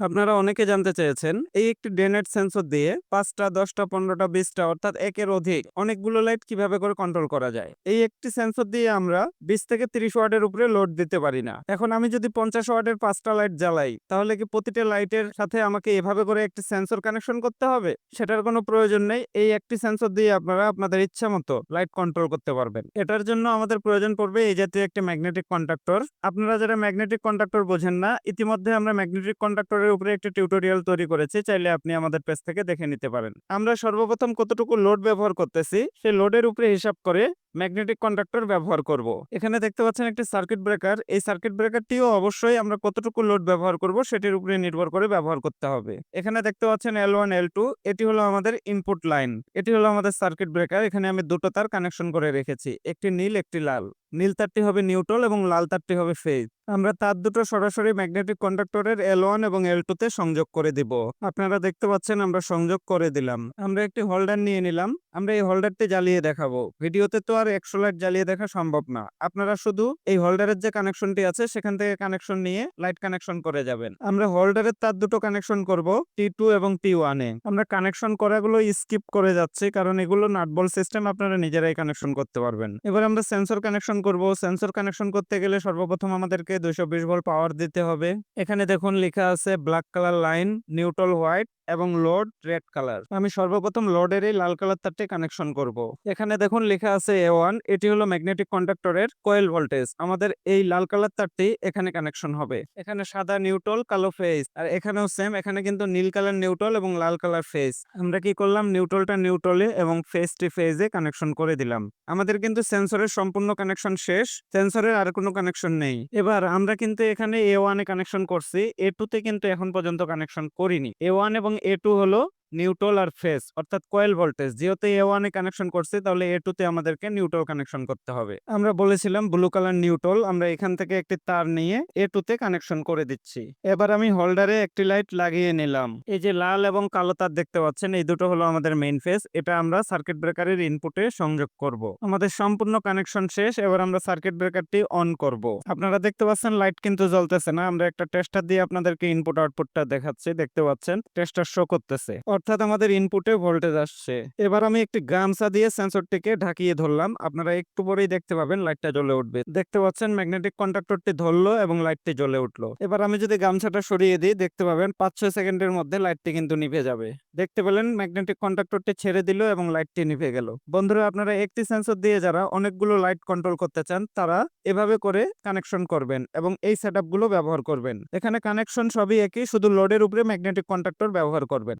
আপনারা অনেকে জানতে চেয়েছেন, এই একটি ডেনেট সেন্সর দিয়ে পাঁচটা, দশটা, পনেরোটা, বিশটা অর্থাৎ একের অধিক অনেকগুলো লাইট কীভাবে করে কন্ট্রোল করা যায়? এই একটি সেন্সর দিয়ে আমরা বিশ থেকে তিরিশ ওয়াটের উপরে লোড দিতে পারি না। এখন আমি যদি পঞ্চাশ ওয়াটের পাঁচটা লাইট জ্বালাই, তাহলে কি প্রতিটা লাইটের সাথে আমাকে এভাবে করে একটি সেন্সর কানেকশন করতে হবে? সেটার কোনো প্রয়োজন নেই। এই একটি সেন্সর দিয়ে আপনারা আপনাদের ইচ্ছা মতো লাইট কন্ট্রোল করতে পারবেন। এটার জন্য আমাদের প্রয়োজন পড়বে এই জাতীয় একটি ম্যাগনেটিক কন্ডাক্টর আপনারা যারা ম্যাগনেটিক কন্ডাক্টর বোঝেন না, ইতিমধ্যে আমরা ম্যাগনেটিক কন্ডাক্টরের উপরে একটি টিউটোরিয়াল তৈরি করেছি, চাইলে আপনি আমাদের পেজ থেকে দেখে নিতে পারেন। আমরা সর্বপ্রথম কতটুকু লোড ব্যবহার করতেছি, সেই লোডের উপরে হিসাব করে ম্যাগনেটিক কন্ডাক্টর ব্যবহার করব। এখানে দেখতে পাচ্ছেন একটি সার্কিট ব্রেকার। এই সার্কিট ব্রেকারটিও অবশ্যই আমরা কতটুকু লোড ব্যবহার করব সেটির উপরে নির্ভর করে ব্যবহার করতে হবে। এখানে দেখতে পাচ্ছেন এল ওয়ান এল টু এটি হলো আমাদের ইনপুট লাইন এটি হলো আমাদের সার্কিট ব্রেকার এখানে আমি দুটো তার কানেকশন করে রেখেছি, একটি নীল, একটি লাল। নীল তারটি হবে নিউট্রাল এবং লাল তারটি হবে ফেজ আমরা তার দুটো সরাসরি ম্যাগনেটিক কন্ডাক্টরের এল ওয়ান এবং এল টু তে সংযোগ করে দিব। আপনারা দেখতে পাচ্ছেন আমরা সংযোগ করে দিলাম। আমরা একটি হোল্ডার নিয়ে নিলাম। আমরা এই হোল্ডারটি জ্বালিয়ে দেখাবো। ভিডিওতে তো আর একশো লাইট জ্বালিয়ে দেখা সম্ভব না। আপনারা শুধু এই হোল্ডারের যে কানেকশনটি আছে, সেখান থেকে কানেকশন নিয়ে লাইট কানেকশন করে যাবেন। আমরা হোল্ডারের তার দুটো কানেকশন করব টি টু এবং টি ওয়ানে আমরা কানেকশন করাগুলো স্কিপ করে যাচ্ছি, কারণ এগুলো নাটবল সিস্টেম, আপনারা নিজেরাই কানেকশন করতে পারবেন। এবার আমরা সেন্সর কানেকশন করব। সেন্সর কানেকশন করতে গেলে সর্বপ্রথম আমাদেরকে দুইশো বিশ ভোল্ট পাওয়ার দিতে হবে। এখানে দেখুন লেখা আছে black colour line, neutral white এবং লোড রেড কালার। আমি সর্বপ্রথম লোডের এই লাল কালার তারটি কানেকশন করব। এখানে দেখুন লেখা আছে এ ওয়ান এটি হলো ম্যাগনেটিক কন্ডাক্টরের কোয়েল ভোল্টেজ আমাদের এই লাল কালার তারটি এখানে কানেকশন হবে। এখানে সাদা নিউট্রাল কালো ফেজ আর এখানেও সেম এখানে কিন্তু নীল কালার নিউট্রাল এবং লাল কালার ফেজ আমরা কি করলাম? নিউট্রালটা নিউট্রালে এবং ফেজটি ফেজে কানেকশন করে দিলাম। আমাদের কিন্তু সেন্সরের সম্পূর্ণ কানেকশন শেষ। সেন্সরের আর কোনো কানেকশন নেই। এবার আমরা কিন্তু এখানে এ ওয়ানে কানেকশন করছি এ টুতে কিন্তু এখন পর্যন্ত কানেকশন করিনি। এ ওয়ান এবং এ টু হলো নিউট্রাল আর ফেস অর্থাৎ কয়েল ভোল্টেজ যেহেতু এ ওয়ানে কানেকশন করছি, তাহলে এ টুতে আমাদেরকে নিউট্রাল কানেকশন করতে হবে। আমরা বলেছিলাম ব্লু কালার নিউট্রাল আমরা এখান থেকে একটি তার নিয়ে এ টুতে কানেকশন করে দিচ্ছি। এবার আমি হোল্ডারে একটি লাইট লাগিয়ে নিলাম। এই যে লাল এবং কালো তার দেখতে পাচ্ছেন, এই দুটো হলো আমাদের মেইন ফেস এটা আমরা সার্কিট ব্রেকারের ইনপুটে সংযোগ করব। আমাদের সম্পূর্ণ কানেকশন শেষ, এবার আমরা সার্কিট ব্রেকারটি অন করব। আপনারা দেখতে পাচ্ছেন লাইট কিন্তু জ্বলতেছে না, আমরা একটা টেস্টার দিয়ে আপনাদেরকে ইনপুট আউটপুটটা দেখাচ্ছি, দেখতে পাচ্ছেন টেস্টার শো করতেছে। অর্থাৎ আমাদের ইনপুটে ভোল্টেজ আসছে। এবার আমি একটি গামছা দিয়ে সেন্সরটিকে ঢাকিয়ে ধরলাম। আপনারা একটু পরেই দেখতে পাবেন লাইটটা জ্বলে উঠবে। দেখতে পাচ্ছেন ম্যাগনেটিক কন্ডাক্টরটি ধরলো এবং লাইটটি জ্বলে উঠল। এবার আমি যদি গামছাটা সরিয়ে দিই, দেখতে পাবেন পাঁচ ছয় সেকেন্ডের মধ্যে লাইটটি কিন্তু নিভে যাবে। দেখতে পেলেন ম্যাগনেটিক কন্ডাক্টরটি ছেড়ে দিল এবং লাইটটি নিভে গেল। বন্ধুরা, আপনারা একটি সেন্সর দিয়ে যারা অনেকগুলো লাইট কন্ট্রোল করতে চান, তারা এভাবে করে কানেকশন করবেন এবং এই সেটআপগুলো ব্যবহার করবেন। এখানে কানেকশন সবই একই, শুধু লোডের উপরে ম্যাগনেটিক কন্ডাক্টর ব্যবহার করবেন।